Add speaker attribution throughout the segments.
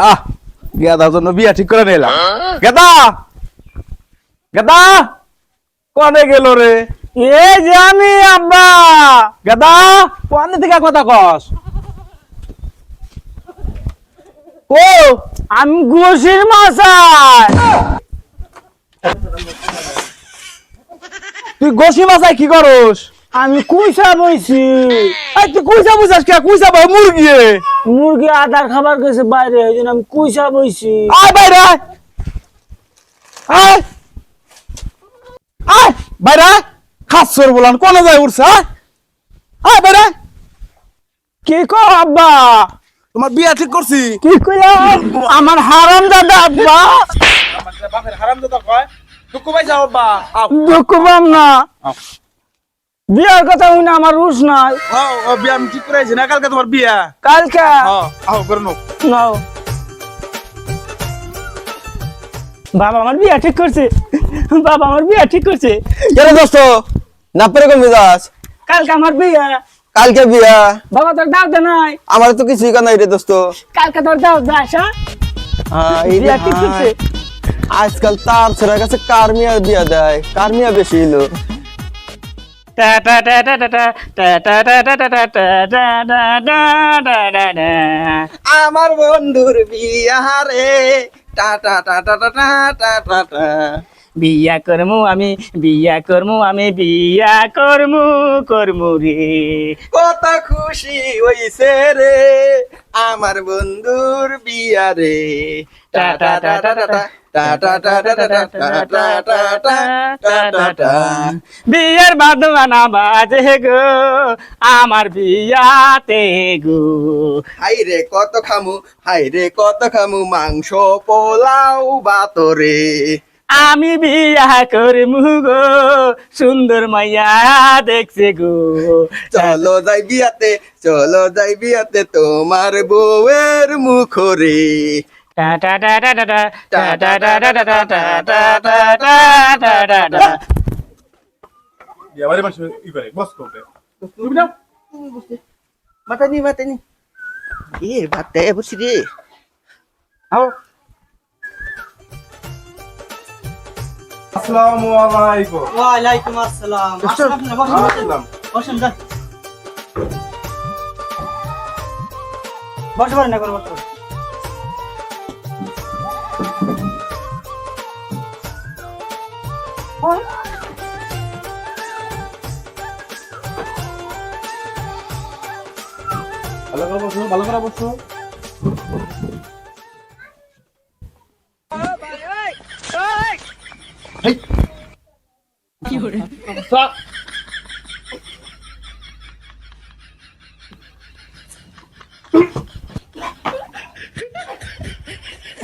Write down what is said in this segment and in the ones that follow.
Speaker 1: আহ gather জন্য বিয়া ঠিক করে নিলাম গেদা! গেদা! কনে গেল রে?
Speaker 2: এ জানি আব্বা!
Speaker 1: গেদা! কনে থেকে কথা কস।
Speaker 2: ও আমি গোসির মাসায়।
Speaker 1: তুই গোসি মাছাই কি করস?
Speaker 2: আমি কুইসা বইছি।
Speaker 1: এই তুই কুইসা বুঝাস কে? কুইসা মুরগি
Speaker 2: মুরগি আদার খাবার গেছে বাইরে জন্য আমি কুইসা বইছি।
Speaker 1: আয় বাইরে আয়। আয়। আয় বাইরে খাসর বলান কোনে যায় আয়। আয় বাইরে।
Speaker 2: কি কো আব্বা?
Speaker 1: তোমার বিয়া ঠিক করছি।
Speaker 2: কি কইলাম আমার হারাম দাদা আব্বা।
Speaker 1: বাপের হারাম দাদা কয় দুঃখ পাইছা বাবা আও।
Speaker 2: দুঃখ পাম না। বিয়ার কথা হই না আমার রুশ নাই।
Speaker 1: আও ও বিয়া আমি ঠিক করে আইছি না কালকে তোমার বিয়া।
Speaker 2: কালকে?
Speaker 1: আও আও করে নাও।
Speaker 2: নাও। বাবা আমার বিয়া ঠিক করছে। বাবা আমার বিয়া ঠিক করছে।
Speaker 3: কেন দোস্ত? না পেরে কমে যাস
Speaker 2: কালকে আমার বিয়া।
Speaker 3: কালকে বিয়া?
Speaker 2: বাবা তোর দাও দে নাই।
Speaker 3: আমার তো কিছুই কানাই রে দোস্ত।
Speaker 2: কালকে তোর দাও দাস হ্যাঁ? বিয়া ঠিক। করছে।
Speaker 3: আজকাল তার ছেলের কাছে কার মিয়া বিয়া দেয়? কার মিয়া বেশি এলো আমার বন্ধুর বিয়া রে। টা টা টা টা টা টা টা টা টা।
Speaker 2: বিয়া করমু আমি, বিয়া করমু আমি, বিয়া করমু করমু রে।
Speaker 3: কত খুশি হইছে রে। আমার বন্ধুর বিয়ারে টাটা টাটা টাটা
Speaker 2: বিয়ের বাদবানা বাজে গো আমার বিয়াতে গো
Speaker 3: হাই রে কত খামু হাই রে কত খামু মাংস পোলাও বাতরে
Speaker 2: আমি বিয়া করে মুগো সুন্দর মাইয়া দেখছে গো
Speaker 3: চলো যাই বিয়াতে চলো যাই বিয়াতে তোমার বউয়ের মুখরে মাতানি মাতানি এ বাতে বসি রে
Speaker 1: আও আসসালামু আলাইকুম।
Speaker 4: আসসালাম। বসেন বসেন।
Speaker 1: আসসালাম।
Speaker 4: বসেন যান। বসে পারেন না করে বসে
Speaker 1: ভালো করে বসো ভালো করে বসো।
Speaker 2: はい夜
Speaker 4: さ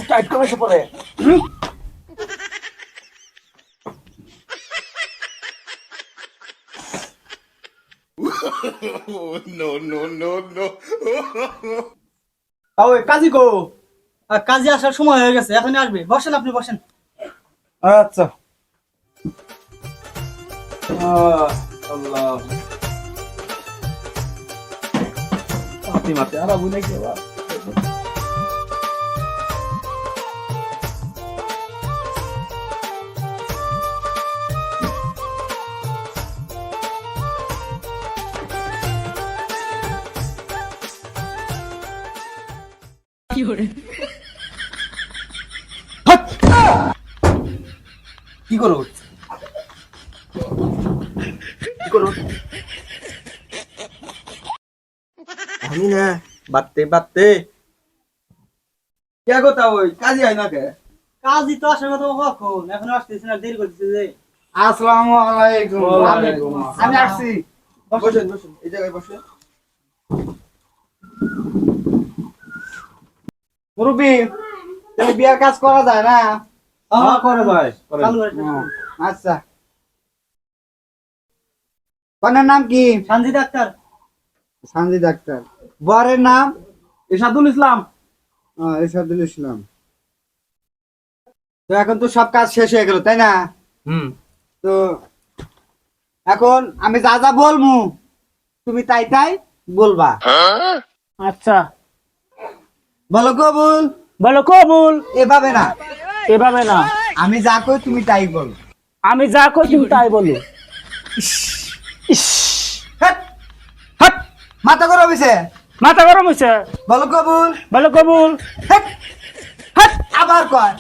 Speaker 4: টাইট করে এসে কাজী আসার সময় হয়ে গেছে এখন আসবে বসেন আপনি বসেন
Speaker 1: আচ্ছা। আল্লাহ। মাতি মাতি আর আবু নাকি আবার?
Speaker 3: কি করো কি করো আমি না বাত্তে বাত্তে কে কথা ওই? কাজী হয় না কে?
Speaker 4: কাজী তো আসার কথা কখন? এখন আসতেছে না দেরি করতেছে যে।
Speaker 1: আসসালামু আলাইকুম। ওয়ালাইকুম
Speaker 4: আমি আসছি।
Speaker 3: বসেন বসেন এই জায়গায় বসেন।
Speaker 1: মুরব্বি তুমি বিয়ার কাজ করা যায় না?
Speaker 4: হ্যাঁ,
Speaker 1: করে যায়
Speaker 4: করে।
Speaker 1: আচ্ছা। কনের নাম কি?
Speaker 4: সানজি ডাক্তার
Speaker 1: সানজি ডাক্তার বরের নাম?
Speaker 4: ইসাদুল ইসলাম।
Speaker 1: ইসাদুল ইসলাম। তো এখন তো সব কাজ শেষ হয়ে গেল তাই না?
Speaker 3: হুম।
Speaker 1: তো এখন আমি যা যা বলব তুমি তাই তাই বলবা।
Speaker 2: আচ্ছা।
Speaker 1: বলো কবুল।
Speaker 2: বলো কবুল।
Speaker 5: এভাবে না।
Speaker 2: এভাবে না।
Speaker 5: আমি যা কই তুমি তাই বলো।
Speaker 2: আমি যা কই তুমি তাই বলো। ইস
Speaker 5: হেট,
Speaker 2: হাট
Speaker 5: মাথা করো অফিসে
Speaker 2: মাথা গরম হয়েছে
Speaker 5: বলো কবুল।
Speaker 2: বলো কবুল।
Speaker 5: হেট,
Speaker 2: হাট
Speaker 5: আবার কয়।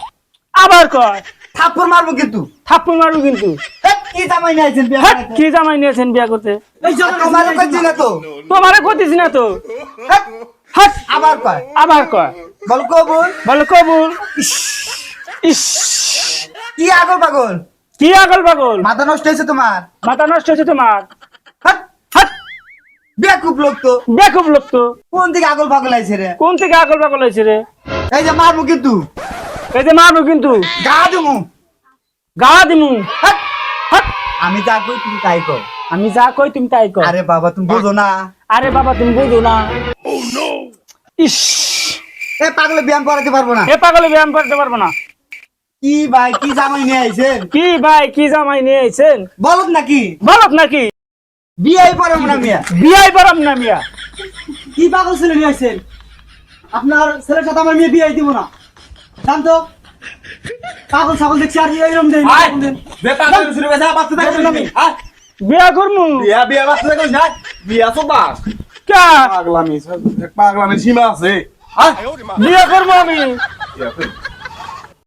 Speaker 2: আবার কয়।
Speaker 5: থাপ্পড় মারবো কিন্তু।
Speaker 2: থাপ্পড় মারবো কিন্তু।
Speaker 5: কি জামাই নিয়েছেন বিয়ে
Speaker 2: কি জামাই নিয়েছেন বিয়া করতে?
Speaker 5: তোমারও করছি না তো।
Speaker 2: তোমারে কইতেছি না তো।
Speaker 5: হেট,
Speaker 2: হাট
Speaker 5: আবার কয়।
Speaker 2: আবার কয়।
Speaker 5: বল কবুল।
Speaker 2: বলো কবুল। ইস।
Speaker 5: কি আগল পাগল?
Speaker 2: কি আগল পাগল?
Speaker 5: মাথা নষ্ট হয়েছে তোমার?
Speaker 2: মাথা নষ্ট হয়েছে তোমার?
Speaker 5: বেকুব লোক তো।
Speaker 2: বেকুব লোক তো।
Speaker 5: কোন দিকে আগল পাগল আইছে রে?
Speaker 2: কোন থেকে আগল পাগল হয়েছে রে?
Speaker 5: এই যে মারবো কিন্তু।
Speaker 2: এই যে মারবো কিন্তু।
Speaker 5: গা দিমু।
Speaker 2: গা দিমু।
Speaker 5: আমি যা কই তুমি তাই কর
Speaker 2: আমি যা কই তুমি তাই কর
Speaker 5: আরে বাবা তুমি বোঝো না।
Speaker 2: আরে বাবা তুমি বুঝো না। ইস।
Speaker 5: এ পাগলে ব্যায়াম করাতে পারব না।
Speaker 2: এ পাগলে ব্যায়াম করতে পারব না।
Speaker 5: কি ভাই কি জামাই নিয়ে আইছেন?
Speaker 2: কি ভাই কি জামাই নিয়ে আইছেন?
Speaker 5: বলত নাকি?
Speaker 2: বলত নাকি?
Speaker 5: বিয়াই পারব না মিয়া।
Speaker 2: বিয়াই পারাম না মিয়া।
Speaker 4: কি পাগল ছেলে নিয়ে আসছেন আপনার ছেলের সাথে আমার মেয়ে বিয়ে দিব না। জান তো? পাগল ছাগল দেখছি আর এরকম দেই না, এরকম দেন।
Speaker 2: বিয়া করমু?
Speaker 6: বিয়া বিয়া বাচ্চা কই না বিয়া তো বাস
Speaker 2: কা?
Speaker 6: পাগলামি পাগলামি সীমা আছে।
Speaker 2: বিয়া করব আমি।
Speaker 6: বিয়া কই।